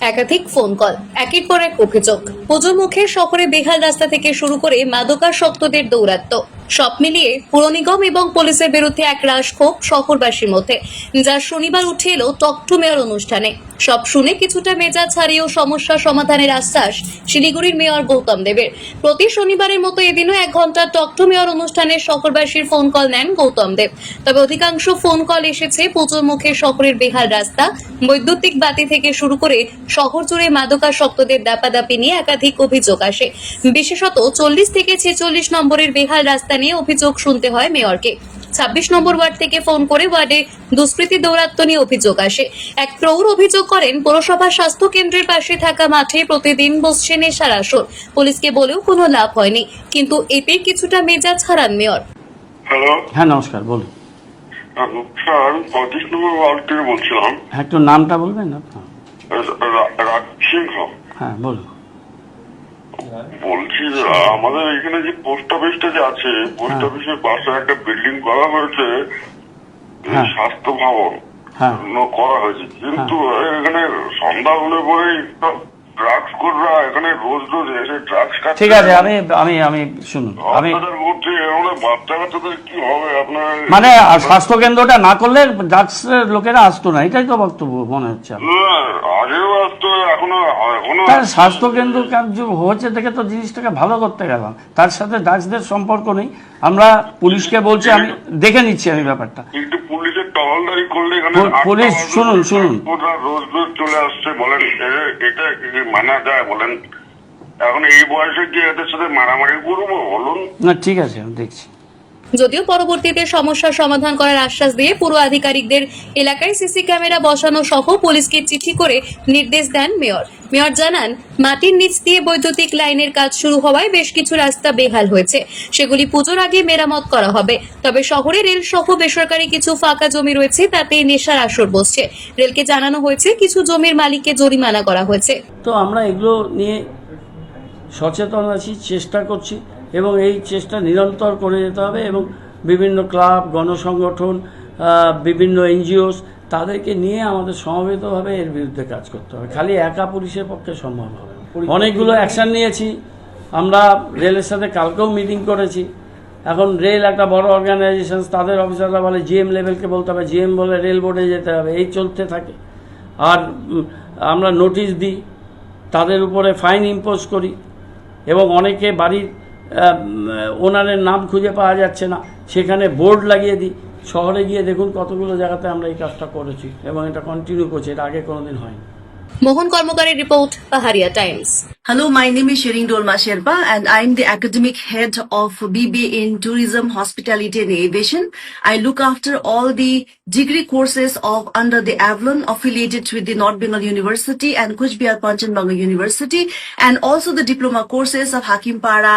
একাধিক phone call একের পর এক অভিযোগ। পুজোর মুখে শহরে বেহাল রাস্তা থেকে শুরু করে মাদকাসক্তদের দৌরাত্ম সব মিলিয়ে পুর নিগম এবং পুলিশের বিরুদ্ধে এক রাশ ক্ষোভ শহরবাসীর মধ্যে, যা শনিবার উঠে এলো টকটু মেয়র অনুষ্ঠানে। সব শুনে কিছুটা মেজাজ ছাড়িয়েও সমস্যা সমাধানের আশ্বাস শিলিগুড়ির মেয়র গৌতম দেবের। প্রতি শনিবারের মতো এদিনও এক ঘণ্টা টকটু মেয়র অনুষ্ঠানে শহরবাসীর ফোন কল নেন গৌতম দেব। তবে অধিকাংশ ফোন কল এসেছে পুজোর মুখে শহরের বেহাল রাস্তা, বৈদ্যুতিক বাতি থেকে শুরু করে শহর জুড়ে মাদকাসক্তদের দাপাদাপি নিয়ে একাধিক অভিযোগ আসে। বিশেষত চল্লিশ থেকে ছেচল্লিশ নম্বরের বেহাল রাস্তা নিয়ে অভিযোগ শুনতে হয় মেয়রকে। ছাব্বিশ নম্বর ওয়ার্ড থেকে ফোন করে ওয়ার্ডে দুষ্কৃতী দৌরাত্ম্য নিয়ে অভিযোগ আসে। এক প্রৌঢ় অভিযোগ করেন পৌরসভা স্বাস্থ্য কেন্দ্রের পাশে থাকা মাঠে প্রতিদিন বসছে নেশার আসর। পুলিশকে বলেও কোনো লাভ হয়নি কিন্তু এতে কিছুটা মেজাজ হারান মেয়র। হ্যালো? হ্যাঁ নমস্কার বলুন। স্যার আমি পঁয়ত্রিশ নম্বর ওয়ার্ড থেকে বলছিলাম। হ্যাঁ, একটু নামটা বলবেন আপনার? রাজ সিংহ। হ্যাঁ বলুন। বলছি যে, আমাদের এখানে যে পোস্ট অফিসটা যে আছে পোস্ট হ্যাঁ। অফিসের পাশে একটা বিল্ডিং করা হয়েছে হ্যাঁ। স্বাস্থ্য ভবন। হ্যাঁ। করা হয়েছে। কিন্তু এখানে সন্ধ্যা হলে পরে ড্রাগস কররা এখানে রোজ রোজ এসে ড্রাগস ঠিক আছে আমি আমি আমি শুনুন আমি মধ্যে এমন বাচ্চা কাচ্চাদের কি হবে? আপনার মানে স্বাস্থ্য কেন্দ্রটা না করলে ড্রাগস লোকেরা আসতো না এটাই তো বক্তব্য মনে হচ্ছে আমার। না, আগেও আসতো এখনও এখনও তার স্বাস্থ্য কেন্দ্র কার্য হয়েছে দেখে তো জিনিসটাকে ভালো করতে গেলাম। তার সাথে ড্রাগসদের সম্পর্ক নেই। আমরা পুলিশকে বলছি আমি দেখে নিচ্ছি আমি ব্যাপারটা। পুলিশ শুনুন, শুনুন। রোজ রোজ চলে আসছে বলেন এটা মানা যায় বলেন? এখন এই বয়সে কি এদের সাথে মারামারি করব বলুন? না ঠিক আছে আমি দেখছি। যদিও পরবর্তীতে সমস্যার সমাধান করার আশ্বাস দিয়ে পুরো আধিকারিকদের এলাকায় সিসি ক্যামেরা বসানো সহ পুলিশকে চিঠি করে নির্দেশ দেন মেয়র। মেয়র জানান, মাটির নিচ দিয়ে বৈদ্যুতিক লাইনের কাজ শুরু হওয়ায় বেশ কিছু রাস্তা বেহাল হয়েছে। সেগুলি পুজোর আগে মেরামত করা হবে। তবে শহরে রেল সহ বেসরকারি কিছু ফাঁকা জমি রয়েছে, তাতে নেশার আসর বসছে। রেলকে জানানো হয়েছে, কিছু জমির মালিককে জরিমানা করা হয়েছে। তো আমরা এগুলো নিয়ে সচেতন আছি, চেষ্টা করছি। এবং এই চেষ্টা নিরন্তর করে যেতে হবে এবং বিভিন্ন ক্লাব গণসংগঠন বিভিন্ন এনজিওস তাদেরকে নিয়ে আমাদের সমবেতভাবে এর বিরুদ্ধে কাজ করতে হবে। খালি একা পুলিশের পক্ষে সম্ভব হবে অনেকগুলো অ্যাকশন নিয়েছি। আমরা রেলের সাথে কালকেও মিটিং করেছি। এখন রেল একটা বড় অর্গানাইজেশন তাদের অফিসাররা বলে জিএম লেভেলকে বলতে হবে। জিএম বলে রেল বোর্ডে যেতে হবে। এই চলতে থাকে। আর আমরা নোটিশ দিই। তাদের উপরে ফাইন ইম্পোজ করি। এবং অনেকে বাড়ির ওনারের নাম খুঁজে পাওয়া যাচ্ছে না সেখানে বোর্ড লাগিয়ে দিই শহরে গিয়ে দেখুন কতগুলো জায়গাতে আমরা এই কাজটা করেছি এবং এটা কন্টিনিউ করছি এটা আগে কোনোদিন হয়নি Mohan কর্মকারের report Paharia Times Hello, my name is Shirin Dolma Sherpa and I'm the academic head of BBA in Tourism, Hospitality and Aviation. I look after all the degree courses of under the Avalon affiliated with the North Bengal University and Kuch Bihar Panchanbanga University and also the diploma courses of Hakimpara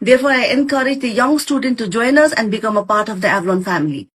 Therefore, I encourage the young student to join us and become a part of the Avalon family.